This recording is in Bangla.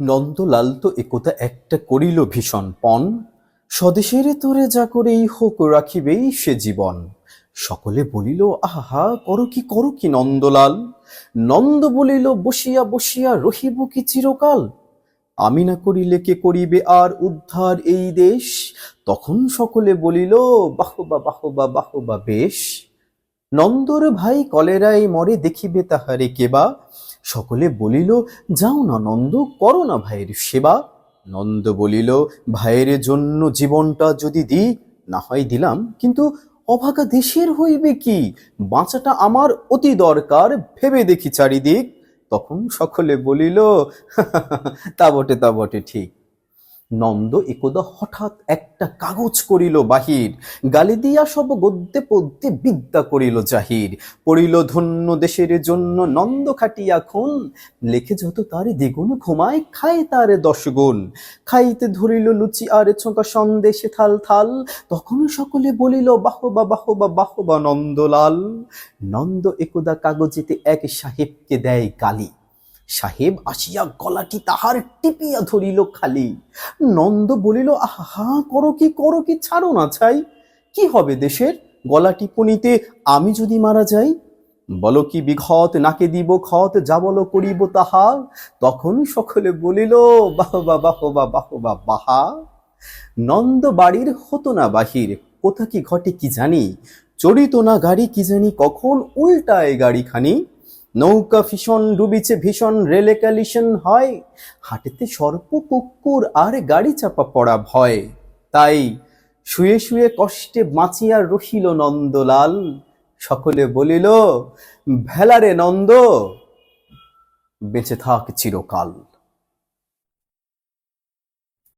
নন্দলাল তো একথা একটা করিল ভীষণ পণ। স্বদেশের তোরে যা করেই হোক রাখিবেই সে জীবন। সকলে বলিল, আহা, করো কি করো কি নন্দলাল? নন্দ বলিল, বসিয়া বসিয়া রহিব কি চিরকাল? আমি না করিলে কে করিবে আর উদ্ধার এই দেশ? তখন সকলে বলিল, বাহবা বাহবা বাহবা বেশ। নন্দর ভাই কলেরায় মরে দেখিবে তাহারে কেবা সকলে বলিল, যাও না নন্দ, করো না ভাইয়ের সেবা। নন্দ বলিল, ভাইয়ের জন্য জীবনটা যদি দিই, না হয় দিলাম। কিন্তু অভাগা দেশের হইবে কি? বাঁচাটা আমার অতি দরকার, ভেবে দেখি চারিদিক। তখন সকলে বলিল তা বটে তা বটে, ঠিক। নন্দ একদা হঠাৎ একটা কাগজ করিল বাহির, গালি দিয়া সব গদ্যে পদ্যে বিদ্যা করিল জাহির। পড়িল ধন্য দেশের জন্য নন্দ খাটিয়া খুন, লেখে যত তার দ্বিগুণ ঘুমায়, খায় তার দশ গুণ। খাইতে ধরিল লুচি আর ছোঁকা সন্দেশে থাল থাল, তখন সকলে বলিল, বাহবা বাহবা বাহবা নন্দলাল। নন্দ একদা কাগজেতে এক সাহেবকে দেয় গালি। সাহেব আসিয়া গলাটি তাহার টিপিয়া ধরিল খালি। নন্দ বলিল, আহা করো কি করো কি, ছাড়ো না ছাই। কি হবে দেশের? গলা টিপুনিতে আমি যদি মারা যাই, বল কি বিঘত নাকে দিব খত যা বলো করিব তাহা তখন সকলে বলিল বাহবা বাহবা বাহবা বাহা। নন্দ বাড়ির হতো না বাহির, কোথা কি ঘটে কি জানি, চড়িত না গাড়ি কি জানি, কখন উল্টায় গাড়িখানি। নৌকা ভীষণ ডুবিছে, ভীষণ রেলে ক্যালিশন হয়। হাটেতে সর্প, কুকুর আর গাড়ি চাপা পড়া ভয়। তাই শুয়ে শুয়ে কষ্টে বাঁচিয়া রহিল নন্দলাল। সকলে বলিল, ভেলারে নন্দ, বেঁচে থাক চিরকাল।